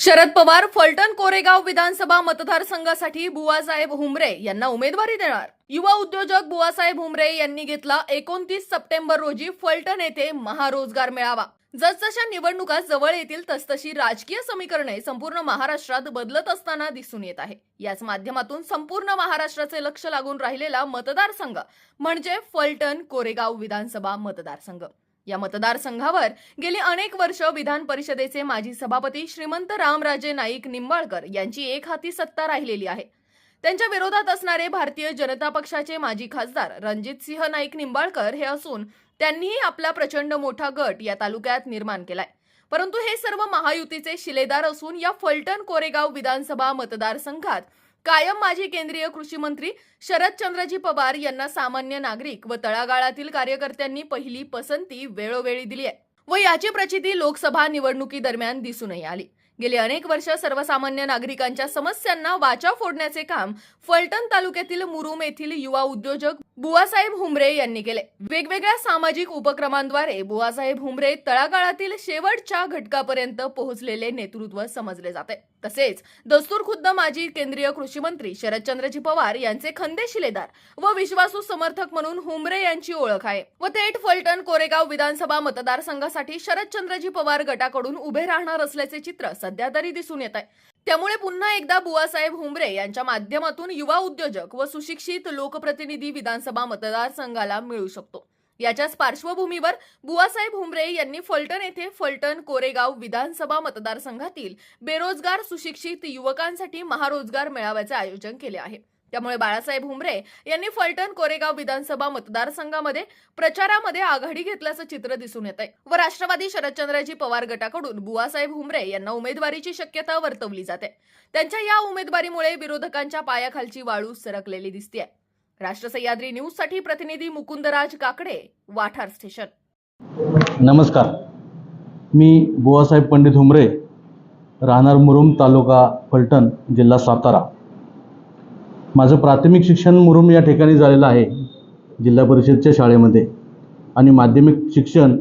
शरद पवार फलटण कोरेगाव विधानसभा मतदारसंघासाठी बुवासाहेब हुमरे यांना उमेदवारी देणार. युवा उद्योजक बुवासाहेब हुमरे यांनी घेतला एकोणतीस सप्टेंबर रोजी फलटण येथे महारोजगार मेळावा. जसजशा निवडणुका जवळ येतील तसतशी राजकीय समीकरणे संपूर्ण महाराष्ट्रात बदलत असताना दिसून येत आहे. याच माध्यमातून संपूर्ण महाराष्ट्राचे लक्ष लागून राहिलेला मतदारसंघ म्हणजे फलटण कोरेगाव विधानसभा मतदारसंघ. या मतदारसंघावर गेली अनेक वर्ष विधान परिषदेचे माजी सभापती श्रीमंत रामराजे नाईक निंबाळकर यांची एक हाती सत्ता राहिलेली आहे. त्यांच्या विरोधात असणारे भारतीय जनता पक्षाचे माजी खासदार रणजित सिंह नाईक निंबाळकर हे असून त्यांनीही आपला प्रचंड मोठा गट या तालुक्यात निर्माण केलाय. परंतु हे सर्व महायुतीचे शिलेदार असून या फलटण कोरेगाव विधानसभा मतदारसंघात कायम माजी केंद्रीय कृषी मंत्री शरदचंद्रजी पवार यांना सामान्य नागरिक व तळागाळातील कार्यकर्त्यांनी पहिली पसंती वेळोवेळी दिली आहे व याची प्रचिती लोकसभा निवडणुकीदरम्यान दिसूनही आली. गेली अनेक वर्ष सर्वसामान्य नागरिकांच्या समस्यांना वाचा फोडण्याचे काम फलटण तालुक्यातील मुरुम येथील युवा उद्योजक बुवासाहेब हुमरे यांनी केले. वेगवेगळ्या सामाजिक उपक्रमांद्वारे बुवासाहेब हुमरे तळागाळातील शेवटच्या घटकापर्यंत पोहोचलेले नेतृत्व समजले जाते. तसेच दस्तूर खुद्द माजी केंद्रीय कृषी मंत्री शरदचंद्रजी पवार यांचे खंदे शिलेदार व विश्वासू समर्थक म्हणून हुमरे यांची ओळख आहे. व थेट फलटण कोरेगाव विधानसभा मतदारसंघासाठी शरदचंद्रजी पवार गटाकडून उभे राहणार असल्याचे चित्र सध्या तरी दिसून येत आहे. त्यामुळे पुन्हा एकदा बुवासाहेब हुमरे यांच्या माध्यमातून युवा उद्योजक व सुशिक्षित लोकप्रतिनिधी विधानसभा मतदारसंघाला मिळू शकतो. याच्याच पार्श्वभूमीवर बुवासाहेब हुंबरे यांनी फलटण येथे फलटण कोरेगाव विधानसभा मतदारसंघातील बेरोजगार सुशिक्षित युवकांसाठी महारोजगार मेळाव्याचे आयोजन केले आहे. त्यामुळे बाळासाहेब हुंबरे यांनी फलटण कोरेगाव विधानसभा मतदारसंघामध्ये प्रचारामध्ये आघाडी घेतल्याचं चित्र दिसून येत आहे व राष्ट्रवादी शरदचंद्रजी पवार गटाकडून बुवासाहेब हुंबरे यांना उमेदवारीची शक्यता वर्तवली जाते. त्यांच्या या उमेदवारीमुळे विरोधकांच्या पायाखालची वाळू सरकलेली दिसते राष्ट्र सह्याद्री न्यूजसाठी प्रतिनिधी मुकुंदराज काकडे वाठार स्टेशन. नमस्कार. मी बुवासाहेब पंडित हुमरे राहणार मुरुम तालुका फलटण जिल्हा सातारा. माझं प्राथमिक शिक्षण मुरुम या ठिकाणी झालेलं आहे जिल्हा परिषदच्या शाळेमध्ये. आणि माध्यमिक शिक्षण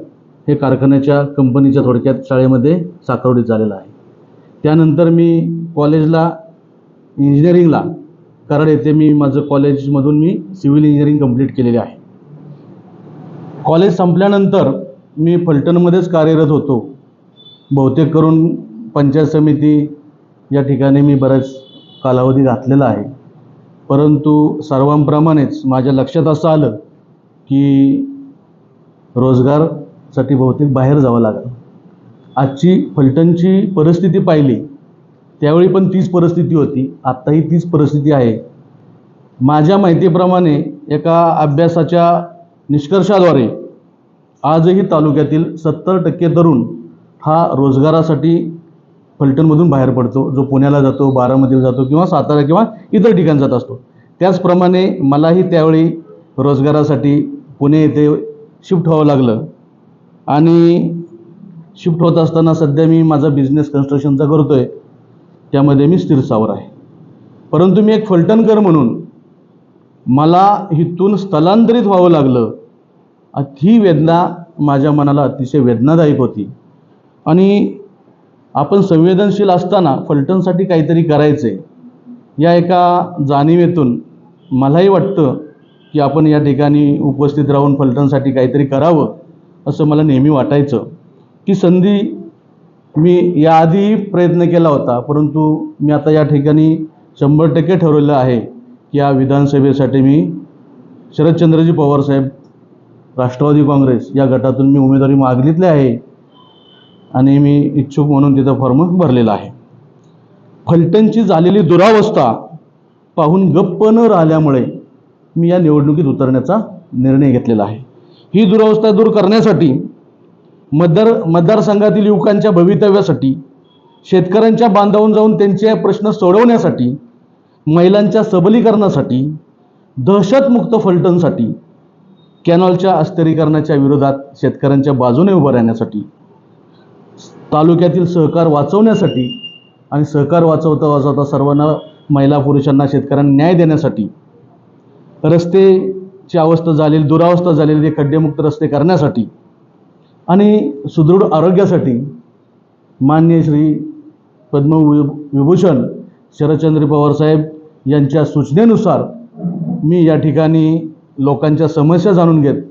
हे कारखान्याच्या कंपनीच्या थोडक्यात शाळेमध्ये साकरवडीत झालेलं आहे. त्यानंतर मी कॉलेजला इंजिनिअरिंगला कराड येथे मी माझं कॉलेजमधून मी सिव्हिल इंजिनिअरिंग कंप्लीट केलेले आहे. कॉलेज संपल्यानंतर मी फलटणमध्येच कार्यरत होतो. बहुतेक करून पंचायत समिती या ठिकाणी मी बऱ्याच कालावधी घातलेला आहे. परंतु सर्वांप्रमाणेच माझ्या लक्षात असं आलं की रोजगारसाठी बहुतेक बाहेर जावं लागलं. आजची फलटणची परिस्थिती पाहिली त्यावेळी पण तीच परिस्थिती होती. आत्ताही तीच परिस्थिती आहे. माझ्या माहितीप्रमाणे एका अभ्यासाच्या निष्कर्षाद्वारे आजही तालुक्यातील सत्तर टक्के तरुण हा रोजगारासाठी फलटणमधून बाहेर पडतो. जो पुण्याला जातो बारामतीला जातो किंवा सातारा किंवा इतर ठिकाणी जात असतो. त्याचप्रमाणे मलाही त्यावेळी रोजगारासाठी पुणे येथे शिफ्ट व्हावं लागलं. आणि शिफ्ट होत असताना सध्या मी माझा बिझनेस कन्स्ट्रक्शनचा करतो आहे त्यामध्ये मी स्थिरसावर आहे. परंतु मी एक फलटणकर म्हणून मला इथून स्थलांतरित व्हावं लागलं. ही वेदना माझ्या मनाला अतिशय वेदनादायक होती. आणि आपण संवेदनशील असताना फलटणसाठी काहीतरी करायचं आहे या एका जाणीवेतून मलाही वाटतं की आपण या ठिकाणी उपस्थित राहून फलटणसाठी काहीतरी करावं असं मला नेहमी वाटायचं. की संधी मी याआधी प्रयत्न केला होता परंतु मी आता या ठिकाणी शंभर टक्के ठरवलेलं आहे की या विधानसभेसाठी मी शरदचंद्रजी पवारसाहेब राष्ट्रवादी काँग्रेस या गटातून मी उमेदवारी मागितली आहे आणि मी इच्छुक म्हणून तिथं फॉर्म भरलेला आहे. फलटणची झालेली दुरावस्था पाहून गप्प न राहिल्यामुळे मी या निवडणुकीत उतरण्याचा निर्णय घेतलेला आहे. ही दुरावस्था दूर करण्यासाठी मतदार मतदारसंघातील युवकांच्या भवितव्यासाठी शेतकऱ्यांच्या बांधावून जाऊन त्यांचे प्रश्न सोडवण्यासाठी महिलांच्या सबलीकरणासाठी दहशतमुक्त फलटणसाठी कॅनॉलच्या अस्थिरीकरणाच्या विरोधात शेतकऱ्यांच्या बाजूने उभं राहण्यासाठी तालुक्यातील सहकार वाचवण्यासाठी आणि सहकार वाचवता वाचवता सर्वांना महिला पुरुषांना शेतकऱ्यांना न्याय देण्यासाठी रस्तेची अवस्था झालेली दुरावस्था झालेली खड्डेमुक्त रस्ते करण्यासाठी आणि सुदृढ आरोग्यासाठी मान्य श्री पद्मविभूषण शरदचंद्र पवार साहेब यांच्या सूचनेनुसार मी या ठिकाणी लोकांच्या समस्या जाणून घेत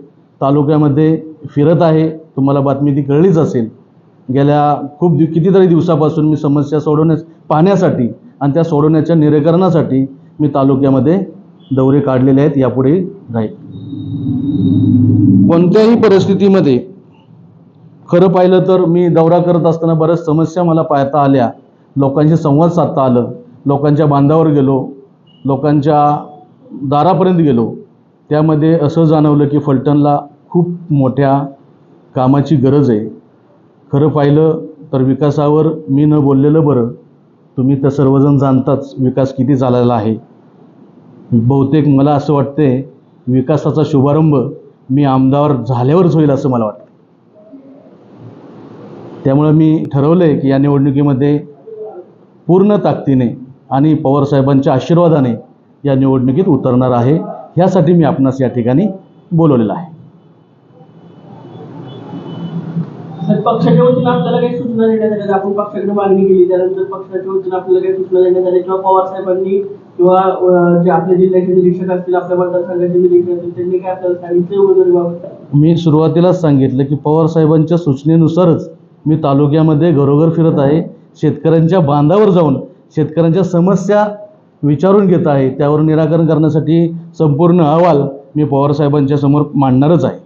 तालुक्यामध्ये फिरत आहे. तुम्हाला बातमी ती कळलीच असेल. गेल्या खूप दिव कितीतरी दिवसापासून मी समस्या सोडवण्यास पाहण्यासाठी आणि त्या सोडवण्याच्या निराकरणासाठी मी तालुक्यामध्ये दौरे काढलेले आहेत. यापुढे राहील. कोणत्याही परिस्थितीमध्ये खरं पाहिलं तर मी दौरा करत असताना बऱ्याच समस्या मला पाहता आल्या. लोकांशी संवाद साधता आलं. लोकांच्या बांधावर गेलो. लोकांच्या दारापर्यंत गेलो. त्यामध्ये असं जाणवलं की फलटणला खूप मोठ्या कामाची गरज आहे. खरं पाहिलं तर विकासावर मी न बोललेलं बरं. तुम्ही तर सर्वजण जाणताच विकास किती झालेला आहे. बहुतेक मला असं वाटते विकासाचा शुभारंभ मी आमदार झाल्यावरच होईल असं मला वाटतं त्यामुळं मी ठरवलं आहे की या निवडणुकीमध्ये पूर्ण ताकदीने आणि पवारसाहेबांच्या आशीर्वादाने या निवडणुकीत उतरणार आहे. ह्यासाठी मी आपणास या ठिकाणी बोलवलेलं आहे. तर पक्षाच्या वतीनं आपल्याला काही सूचना देण्यात आल्या? आपण पक्षाकडे मागणी केली त्यानंतर पक्षाच्या वतीनं आपल्याला काही सूचना देण्यात आल्या? किंवा पवार साहेबांनी किंवा जे आपल्या जिल्ह्याचे निरीक्षक असतील आपल्या मतदारसंघाचे निरीक्षक असतील त्यांनी काय आपल्याला सांगितलं? उमेदवारीबाबत मी सुरुवातीलाच सांगितलं की पवारसाहेबांच्या सूचनेनुसारच मी तालुक्यामध्ये घरोघर फिरत आहे. शेतकऱ्यांच्या बांधावर जाऊन शेतकऱ्यांच्या समस्या विचारून घेत आहे. त्यावर निराकरण करण्यासाठी संपूर्ण अहवाल मी पवारसाहेबांच्या समोर मांडणारच आहे.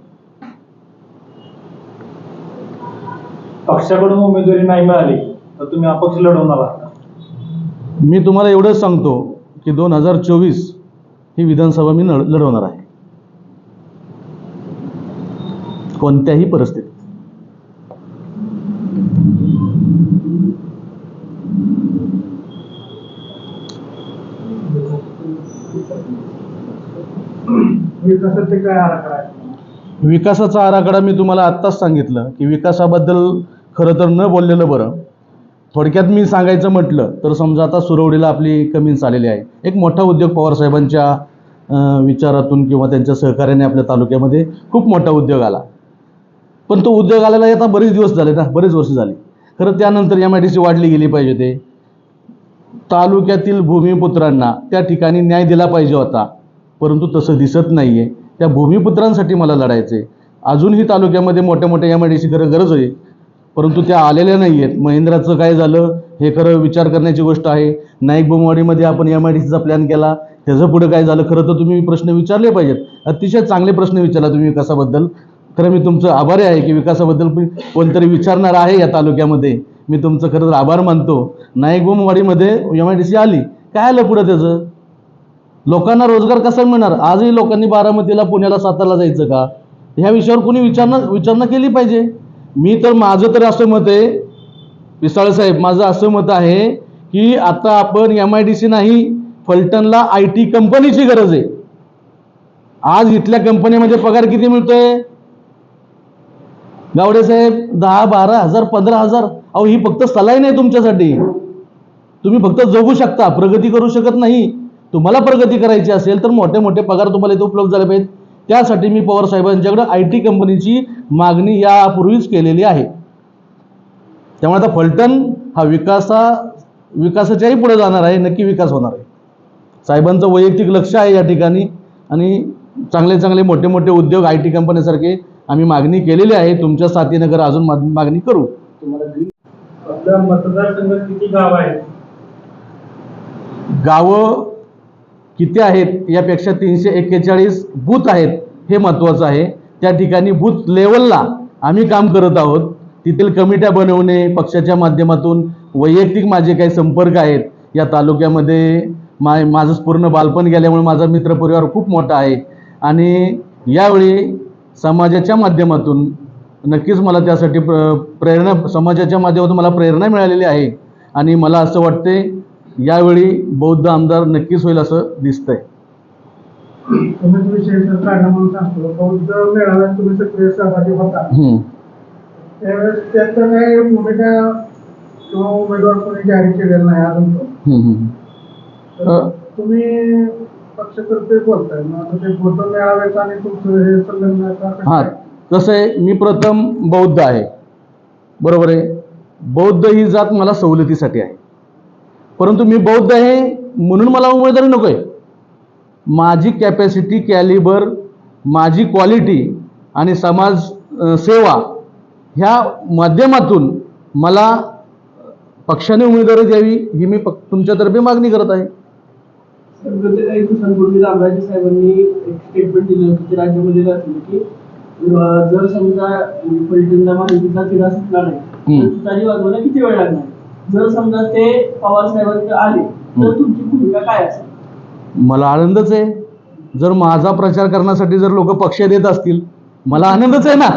पक्षाकडून उमेदवारी नाही मिळाली तर तुम्ही अपक्ष लढवणार आहात मी तुम्हाला एवढंच सांगतो की दोन हजार चोवीस ही विधानसभा मी लढ लढवणार आहे. कोणत्याही परिस्थितीत. विकासाचे काय आराखडा आहे? विकासाचा आराखडा मी तुम्हाला आत्ताच सांगितलं की विकासाबद्दल खरं तर न बोललेलं बरं. थोडक्यात मी सांगायचं म्हटलं तर समजा आता सुरवडीला आपली कमीन्स आलेली आहे. एक मोठा उद्योग पवारसाहेबांच्या विचारातून किंवा त्यांच्या सहकार्याने आपल्या तालुक्यामध्ये खूप मोठा उद्योग आला. पण तो उद्योग आलेला आता बरेच दिवस झाले ना बरेच वर्ष झाली. खरं त्यानंतर एम आय डी सी वाढली गेली पाहिजे ते तालुक्यातील भूमिपुत्रांना त्या ठिकाणी न्याय दिला पाहिजे होता. परंतु तसं दिसत नाही आहे त्या भूमिपुत्रांसाठी मला लढायचं आहे अजूनही तालुक्यामध्ये मोठ्या मोठ्या एम आय डी सी खरं गरज आहे. परंतु त्या आलेल्या नाही आहेत महिंद्राचं काय झालं हे खरं विचार करण्याची गोष्ट आहे. नाईक बोमवाडीमध्ये आपण एम आय डी सीचा प्लॅन केला. त्याचं पुढं काय झालं खरं तर तुम्ही प्रश्न विचारले पाहिजेत. अतिशय चांगले प्रश्न विचारला तुम्ही विकासाबद्दल. खरं मी तुमचं आभारी आहे की विकासाबद्दल कोणतरी विचारणार आहे या तालुक्यामध्ये. मी तुमचं खरं तर आभार मानतो. नाईक बोमवाडीमध्ये एम आय डी सी आली. काय आलं पुढं त्याचं? लोकांना रोजगार कसा मिळणार? आजही लोकांनी बारामतीला पुण्याला सातारला जायचं का? ह्या विषयावर कोणी विचारणा विचारणा केली पाहिजे? मी तर माझं तर असं मत आहे पिसाळ साहेब माझं असं मत आहे की आता आपण एम आय डी सी नाही फलटणला आय टी कंपनीची गरज आहे. आज इथल्या कंपनीमध्ये पगार किती मिळतोय? गावडे साहेब दहा बारा हजार पंधरा हजार. अहो ही फक्त सलाई नाही तुमच्यासाठी. तुम्ही फक्त जगू शकता प्रगती करू शकत नाही. तुम्हाला प्रगती करायची असेल तर मोठे मोठे पगार तुम्हाला इथे उपलब्ध झाले पाहिजेत. त्यासाठी मी पवार साहेबांच्याकडे आय टी कंपनीची मागणी यापूर्वीच केलेली आहे. त्यामुळे आता फलटण हा विकासा विकासाच्याही पुढे जाणार आहे नक्की विकास होणार आहे. साहेबांचं वैयक्तिक लक्ष आहे या ठिकाणी आणि चांगले चांगले मोठे मोठे उद्योग आय टी कंपनीसारखे आम्ही मागणी केलेली आहे. तुमच्या साथीनं जर अजून मागणी करू. मतदारसंघात किती गाव आहेत? गावं किती आहेत? यापेक्षा तीनशे एक्केचाळीस बूथ आहेत. हे महत्त्वाचं आहे. त्या ठिकाणी बूथ लेवलला आम्ही काम करत आहोत. तिथील कमिट्या बनवणे पक्षाच्या माध्यमातून वैयक्तिक माझे काही संपर्क आहेत. या तालुक्यामध्ये मा माझं पूर्ण बालपण गेल्यामुळे माझा मित्रपरिवार खूप मोठा आहे. आणि यावेळी समाजाच्या माध्यमातून नक्कीच मला त्यासाठी प्र प्रेरणा समाजाच्या माध्यमातून मला प्रेरणा मिळालेली आहे. आणि मला असं वाटते यावेळी बौद्ध आमदार नक्कीच होईल असं दिसतंय. हे? कसं आहे मी प्रथम बौद्ध आहे. बरोबर आहे. बौद्ध ही जात मला सवलतीसाठी आहे. परंतु मी बौद्ध आहे म्हणून मला उमेदवारी नको आहे माझी कॅपॅसिटी कॅलिबर माझी क्वालिटी आणि समाज सेवा ह्या माध्यमातून मला पक्षाने उमेदवारी द्यावी ही मी पक तुमच्यातर्फे मागणी करत आहे. गत काही दिवसांपूर्वी रामराजे साहेबांनी एक स्टेटमेंट दिलं होतं ते राज्यामध्ये की जर समजा फलटणला माहितीचा तिढा सुटला नाही हम्म. तर तुतारी वाजवायला किती वेळ लागणार? जर समजा ते पवार साहेबांकडे आले तर हम्म. तुमची भूमिका काय असेल? मला आनंदच आहे. जर माझा प्रचार करण्यासाठी जर लोक पक्ष देत असतील मला आनंदच आहे ना.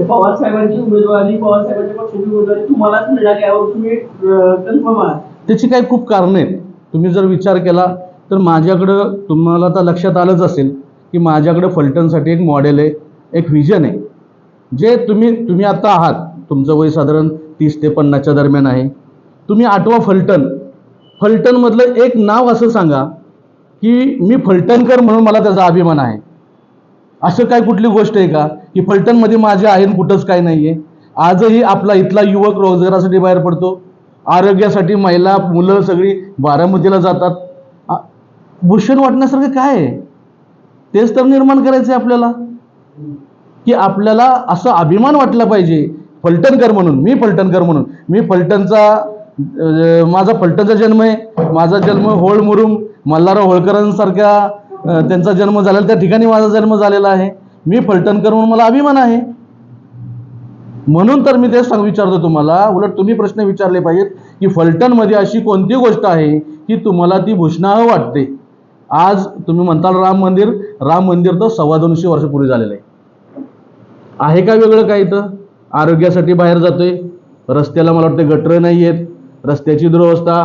पवार साहेबांची उमेदवारी पवार साहेबांच्या पक्षाची उमेदवारी तुम्हालाच मिळणार यावर तुम्ही कन्फर्म आहात? त्याची काही खूप कारणं आहेत. तुम्ही जर विचार केला तर माझ्याकडं तुम्हाला तर लक्षात आलंच असेल की माझ्याकडं फलटणसाठी एक मॉडेल आहे. एक व्हिजन आहे. जे तुम्ही तुम्ही आत्ता आहात तुमचं वय साधारण तीस ते पन्नासच्या दरम्यान आहे. तुम्ही आठवा फलटण. फलटणमधलं एक नाव असं सांगा की मी फलटणकर म्हणून मला त्याचा अभिमान आहे. असं काय कुठली गोष्ट आहे का? की फलटणमध्ये माझे आहे कुठंच काय नाही आहे आजही आपला इथला युवक रोजगारासाठी बाहेर पडतो. आरोग्यासाठी महिला मुलं सगळी बारामतीला जातात. भूषण वाटण्यासारखं काय आहे? तेच तर निर्माण करायचं आहे आपल्याला. की आपल्याला असं अभिमान वाटला पाहिजे. फलटणकर म्हणून मी फलटणकर म्हणून. मी फलटणचा माझा फलटणचा जन्म आहे. माझा जन्म होळ मुरुम मल्हारराव होळकरांसारख्या त्यांचा जन्म झालेला त्या ठिकाणी माझा जन्म झालेला आहे. मी फलटणकर म्हणून मला अभिमान आहे. म्हणून तर मी ते सांग विचारतो तुम्हाला उलट तुम्ही प्रश्न विचारले पाहिजेत की फलटणमध्ये अशी कोणती गोष्ट आहे की तुम्हाला ती भूषणाह वाटते? आज तुम्ही म्हणताल राम मंदिर राम मंदिर तर सव्वा दोनशे वर्षापूर्वी झालेलं आहे. आहे का वेगळं काय इथं? आरोग्यासाठी बाहेर जातोय. रस्त्याला मला वाटतं गटर नाही आहेत रस्त्याची दुरवस्था.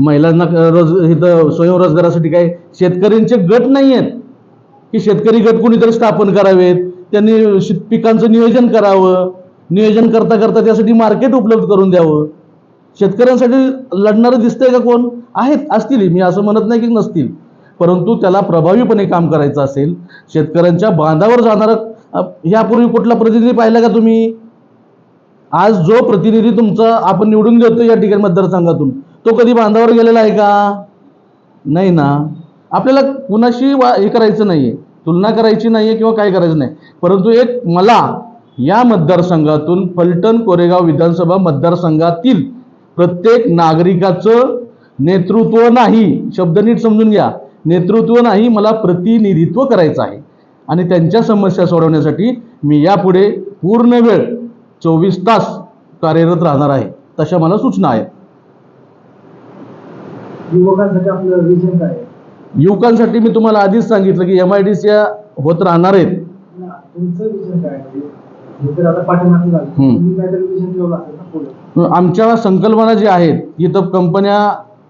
महिलांना रोज इथं स्वयंरोजगारासाठी काय? शेतकऱ्यांचे गट नाही आहेत की शेतकरी गट कोणीतरी स्थापन करावेत. त्यांनी शेत पिकांचं नियोजन करावं. नियोजन करता करता त्यासाठी मार्केट उपलब्ध करून द्यावं. शेतकऱ्यांसाठी लढणारं दिसतंय का कोण? आहेत असतील. मी असं म्हणत नाही की नसतील. परंतु त्याला प्रभावीपणे काम करायचं असेल शेतकऱ्यांच्या बांधावर जाणारं यापूर्वी कुठला प्रतिनिधी पाहिला का तुम्ही? आज जो प्रतिनिधी तुमचा आपण निवडून देतो या ठिकाणी मतदारसंघातून तो कधी बांधावर गेलेला आहे का? नाही ना. आपल्याला कुणाशी वा हे करायचं नाही आहे तुलना करायची नाही आहे किंवा काय करायचं नाही. परंतु एक मला या मतदारसंघातून फलटण कोरेगाव विधानसभा मतदारसंघातील प्रत्येक नागरिकाचं नेतृत्व नाही. शब्द नीट समजून घ्या. नेतृत्व नाही मला प्रतिनिधित्व करायचं आहे. आणि त्यांच्या समस्या सोडवण्यासाठी मी यापुढे पूर्ण वेळ चोवीस तास कार्यरत राहणार आहे तशा मला सूचना आहेत. युवकांसाठी मी तुम्हाला आधीच सांगितलं की एम आय डी होत राहणार आहेत. आमच्या संकल्पना ज्या आहेत इथं कंपन्या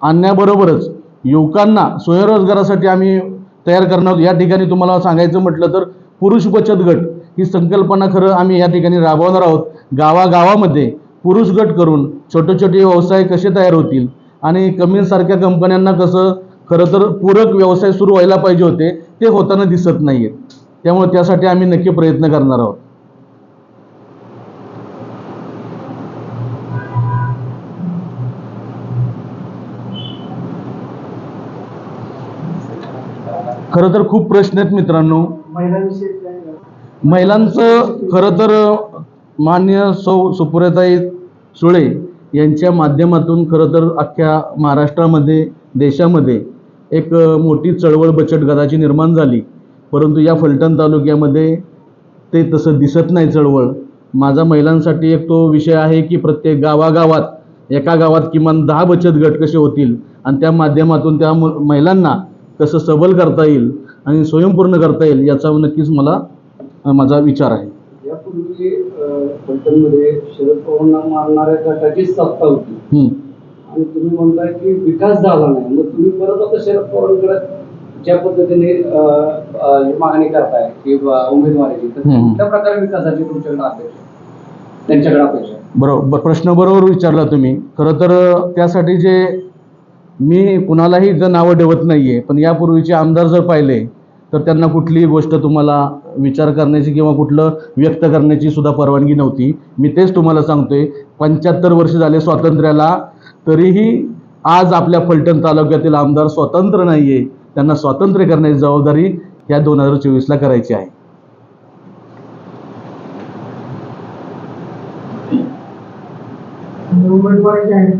आणण्याबरोबरच युवकांना स्वयंरोजगारासाठी आम्ही तयार करणार आहोत. या ठिकाणी तुम्हाला सांगायचं म्हटलं तर पुरुष बचत गट ही संकल्पना खरं आम्ही या ठिकाणी राबवणार आहोत. गावागावामध्ये पुरुष गट करून छोटे छोटे व्यवसाय कसे तयार होतील आणि कमीसारख्या कंपन्यांना कसं खरं तर पूरक व्यवसाय सुरू व्हायला पाहिजे होते ते होताना दिसत नाही आहेत त्यामुळे त्यासाठी आम्ही नक्की प्रयत्न करणार आहोत. खरं तर खूप प्रश्न आहेत मित्रांनो? महिलांचं खरं तर मान्य सौ सुप्रियाताई सुळे यांच्या माध्यमातून खरं तर अख्ख्या महाराष्ट्रामध्ये देशामध्ये एक मोठी चळवळ बचत गटाची निर्माण झाली. परंतु या फलटण तालुक्यामध्ये ते तसं दिसत नाही चळवळ. माझा महिलांसाठी एक तो विषय आहे की प्रत्येक गावागावात एका गावात किमान दहा बचत गट कसे होतील? आणि त्या माध्यमातून त्या मु- महिलांना कसं सबल करता येईल आणि स्वयंपूर्ण करता येईल याचा नक्कीच मला माझा विचार आहे यापूर्वी फलटणमध्ये शरद पवारांना मारणाऱ्या गटाचीच सत्ता होती. आणि तुम्ही म्हणताय की विकास झाला नाही मग तुम्ही परत आता शरद पवारांकडे ज्या पद्धतीने मागणी करताय की उमेदवारीची. कुठल्या प्रकारे विकासाची तुमच्याकडे अपेक्षा त्यांच्याकडे अपेक्षा? बरोबर प्रश्न बरोबर विचारला तुम्ही खरं तर त्यासाठी जे मी कुणालाही इथं नावं ठेवत नाही आहे पण यापूर्वीचे आमदार जर पाहिले तर त्यांना कुठलीही गोष्ट तुम्हाला विचार करण्याची किंवा कुठलं व्यक्त करण्याची सुद्धा परवानगी नव्हती. मी तेच तुम्हाला सांगतोय पंच्याहत्तर वर्ष झाले स्वातंत्र्याला तरीही आज आपल्या फलटण तालुक्यातील आमदार स्वतंत्र नाही आहे त्यांना स्वातंत्र्य करण्याची जबाबदारी या दोन हजार चोवीसला करायची आहे. उमेदवारी जाहीर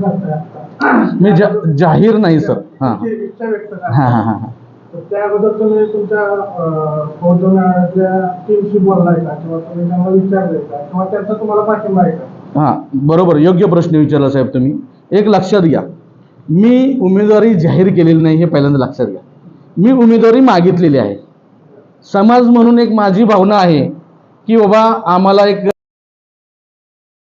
मी जाहीर नाही सर. हां. तुमची इच्छा व्यक्त हां हां करा हां हां. तर त्या अगोदर तुम्ही तुमच्या अं, बौद्ध मेळाव्यातल्या टीमशी बोललाय का? किंवा तुम्ही त्यांना विचारलंय का? किंवा त्यांचा तुम्हाला पाठिंबा आहे का? हां बरोबर. योग्य प्रश्न विचारला साहेब तुम्ही. एक लक्षात घ्या. मी उमेदवारी जाहीर केलेली नाही हे पहिल्यांदा लक्षात घ्या. मी उमेदवारी मागितलेली आहे. समाज म्हणून एक माझी भावना आहे की बाबा आम्हाला एक